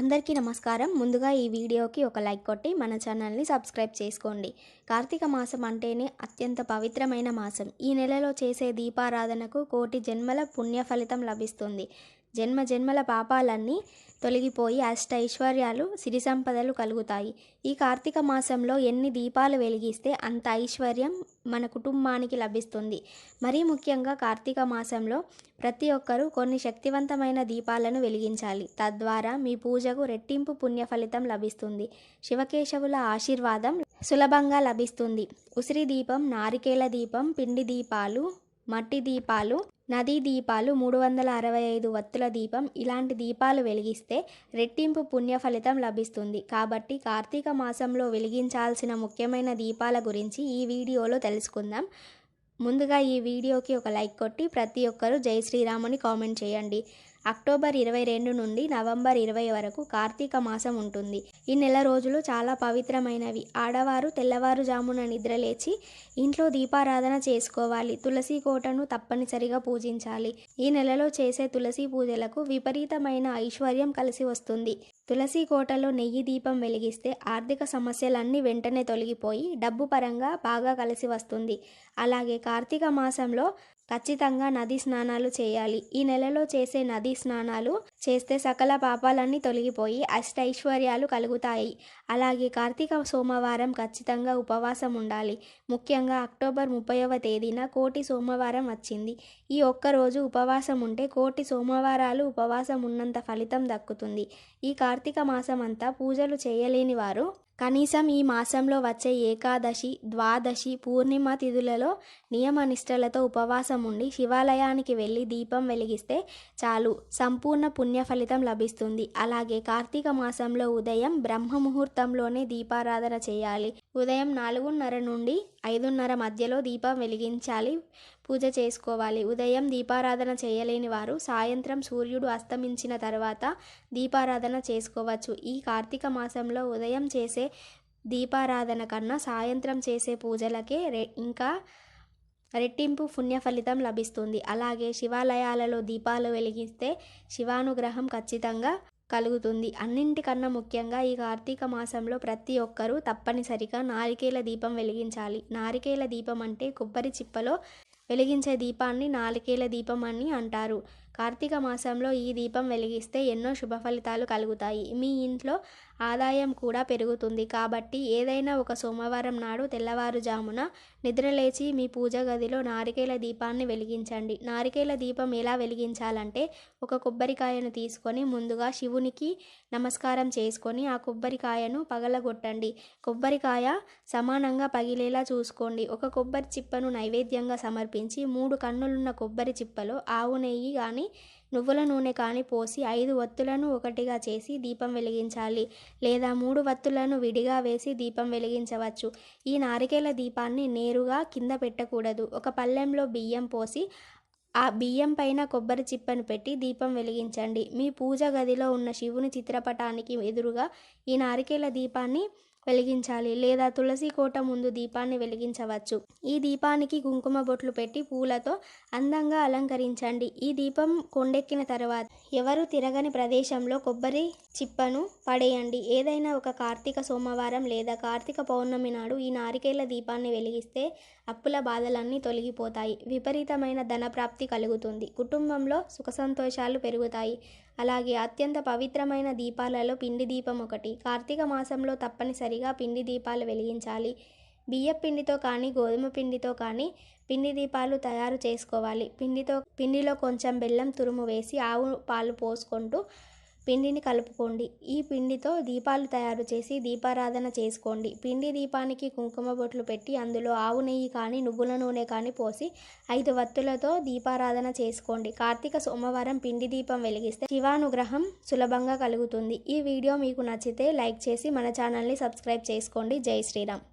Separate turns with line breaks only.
అందరికీ నమస్కారం. ముందుగా ఈ వీడియోకి ఒక లైక్ కొట్టి మన ఛానల్ని సబ్స్క్రైబ్ చేసుకోండి. కార్తీక మాసం అంటేనే అత్యంత పవిత్రమైన మాసం. ఈ నెలలో చేసే దీపారాధనకు కోటి జన్మల పుణ్య ఫలితం లభిస్తుంది. జన్మ జన్మల పాపాలన్నీ తొలగిపోయి అష్ట ఐశ్వర్యాలు సిరి సంపదలు కలుగుతాయి. ఈ కార్తీక మాసంలో ఎన్ని దీపాలు వెలిగిస్తే అంత ఐశ్వర్యం మన కుటుంబానికి లభిస్తుంది. మరీ ముఖ్యంగా కార్తీక మాసంలో ప్రతి ఒక్కరూ కొన్ని శక్తివంతమైన దీపాలను వెలిగించాలి. తద్వారా మీ పూజకు రెట్టింపు పుణ్య ఫలితం లభిస్తుంది. శివకేశవుల ఆశీర్వాదం సులభంగా లభిస్తుంది. ఉసిరి దీపం నారికేల దీపం పిండి దీపాలు మట్టి దీపాలు నదీ దీపాలు మూడు వందల అరవై ఐదు వత్తుల దీపం ఇలాంటి దీపాలు వెలిగిస్తే రెట్టింపు పుణ్య ఫలితం లభిస్తుంది. కాబట్టి కార్తీక మాసంలో వెలిగించాల్సిన ముఖ్యమైన దీపాల గురించి ఈ వీడియోలో తెలుసుకుందాం. ముందుగా ఈ వీడియోకి ఒక లైక్ కొట్టి ప్రతి ఒక్కరూ జై శ్రీరాముని కామెంట్ చేయండి. అక్టోబర్ ఇరవై రెండు నుండి నవంబర్ ఇరవై వరకు కార్తీక మాసం ఉంటుంది. ఈ నెల రోజులు చాలా పవిత్రమైనవి. ఆడవారు తెల్లవారుజామున నిద్రలేచి ఇంట్లో దీపారాధన చేసుకోవాలి. తులసి కోటను తప్పనిసరిగా పూజించాలి. ఈ నెలలో చేసే తులసి పూజలకు విపరీతమైన ఐశ్వర్యం కలిసి వస్తుంది. తులసి కోటలో నెయ్యి దీపం వెలిగిస్తే ఆర్థిక సమస్యలన్నీ వెంటనే తొలగిపోయి డబ్బు పరంగా బాగా కలిసి వస్తుంది. అలాగే కార్తీక మాసంలో ఖచ్చితంగా నది స్నానాలు చేయాలి. ఈ నెలలో చేసే నది స్నానాలు చేస్తే సకల పాపాలన్నీ తొలగిపోయి అష్టైశ్వర్యాలు కలుగుతాయి. అలాగే కార్తీక సోమవారం ఖచ్చితంగా ఉపవాసం ఉండాలి. ముఖ్యంగా అక్టోబర్ ముప్పైవ తేదీన కోటి సోమవారం వచ్చింది. ఈ ఒక్కరోజు ఉపవాసం ఉంటే కోటి సోమవారాలు ఉపవాసం ఉన్నంత ఫలితం దక్కుతుంది. ఈ కార్తీక మాసం అంతా పూజలు చేయలేని వారు కనీసం ఈ మాసంలో వచ్చే ఏకాదశి ద్వాదశి పూర్ణిమ తిథులలో నియమనిష్టలతో ఉపవాసం ఉండి శివాలయానికి వెళ్ళి దీపం వెలిగిస్తే చాలు సంపూర్ణ పుణ్య ఫలితం లభిస్తుంది. అలాగే కార్తీక మాసంలో ఉదయం బ్రహ్మ ముహూర్తంలోనే దీపారాధన చేయాలి. ఉదయం నాలుగున్నర నుండి ఐదున్నర మధ్యలో దీపం వెలిగించాలి. పూజ చేసుకోవాలి. ఉదయం దీపారాధన చేయలేని వారు సాయంత్రం సూర్యుడు అస్తమించిన తర్వాత దీపారాధన చేసుకోవచ్చు. ఈ కార్తీక మాసంలో ఉదయం చేసే దీపారాధన కన్నా సాయంత్రం చేసే పూజలకే రె ఇంకా రెట్టింపు పుణ్య ఫలితం లభిస్తుంది. అలాగే శివాలయాలలో దీపాలు వెలిగిస్తే శివానుగ్రహం ఖచ్చితంగా కలుగుతుంది. అన్నింటికన్నా ముఖ్యంగా ఈ కార్తీక మాసంలో ప్రతి ఒక్కరూ తప్పనిసరిగా నారికేల దీపం వెలిగించాలి. నారికేల దీపం అంటే కొబ్బరి చిప్పలో వెలిగించే దీపాన్ని నాలుకేల దీపం అని అంటారు. కార్తీక మాసంలో ఈ దీపం వెలిగిస్తే ఎన్నో శుభ ఫలితాలు కలుగుతాయి. మీ ఇంట్లో ఆదాయం కూడా పెరుగుతుంది. కాబట్టి ఏదైనా ఒక సోమవారం నాడు తెల్లవారుజామున నిద్రలేచి మీ పూజ గదిలో నారికేల దీపాన్ని వెలిగించండి. నారికేల దీపం ఎలా వెలిగించాలంటే ఒక కొబ్బరికాయను తీసుకొని ముందుగా శివునికి నమస్కారం చేసుకొని ఆ కొబ్బరికాయను పగలగొట్టండి. కొబ్బరికాయ సమానంగా పగిలేలా చూసుకోండి. ఒక కొబ్బరి చిప్పను నైవేద్యంగా సమర్పించి మూడు కన్నులున్న కొబ్బరి చిప్పలో ఆవు నెయ్యి కానీ నువ్వుల నూనె కాని పోసి ఐదు వత్తులను ఒకటిగా చేసి దీపం వెలిగించాలి. లేదా మూడు వత్తులను విడిగా వేసి దీపం వెలిగించవచ్చు. ఈ నారికేల దీపాన్ని నేరుగా కింద పెట్టకూడదు. ఒక పళ్ళెంలో బియ్యం పోసి ఆ బియ్యం పైన కొబ్బరి చిప్పను పెట్టి దీపం వెలిగించండి. మీ పూజ గదిలో ఉన్న శివుని చిత్రపటానికి ఎదురుగా ఈ నారికేల దీపాన్ని వెలిగించాలి. లేదా తులసి కోట ముందు దీపాన్ని వెలిగించవచ్చు. ఈ దీపానికి కుంకుమ బొట్లు పెట్టి పూలతో అందంగా అలంకరించండి. ఈ దీపం కొండెక్కిన తర్వాత ఎవరు తిరగని ప్రదేశంలో కొబ్బరి చిప్పను పడేయండి. ఏదైనా ఒక కార్తీక సోమవారం లేదా కార్తీక పౌర్ణమి నాడు ఈ నారికేల దీపాన్ని వెలిగిస్తే అప్పుల బాధలన్నీ తొలగిపోతాయి. విపరీతమైన ధనప్రాప్తి కలుగుతుంది. కుటుంబంలో సుఖ సంతోషాలు పెరుగుతాయి. అలాగే అత్యంత పవిత్రమైన దీపాలలో పిండి దీపం ఒకటి. కార్తీక మాసంలో తప్పనిసరిగా పిండి దీపాలు వెలిగించాలి. బియ్య పిండితో కానీ గోధుమ పిండితో కానీ పిండి దీపాలు తయారు చేసుకోవాలి. పిండితో పిండిలో కొంచెం బెల్లం తురుము వేసి ఆవు పాలు పోసుకుంటూ పిండిని కలుపుకోండి. ఈ పిండితో దీపాలు తయారు చేసి దీపారాధన చేసుకోండి. పిండి దీపానికి కుంకుమ బొట్లు పెట్టి అందులో ఆవు నెయ్యి కానీ నువ్వుల నూనె కానీ పోసి ఐదు వత్తులతో దీపారాధన చేసుకోండి. కార్తీక సోమవారం పిండి దీపం వెలిగిస్తే శివానుగ్రహం సులభంగా కలుగుతుంది. ఈ వీడియో మీకు నచ్చితే లైక్ చేసి మన ఛానల్ని సబ్స్క్రైబ్ చేసుకోండి. జై శ్రీరామ్.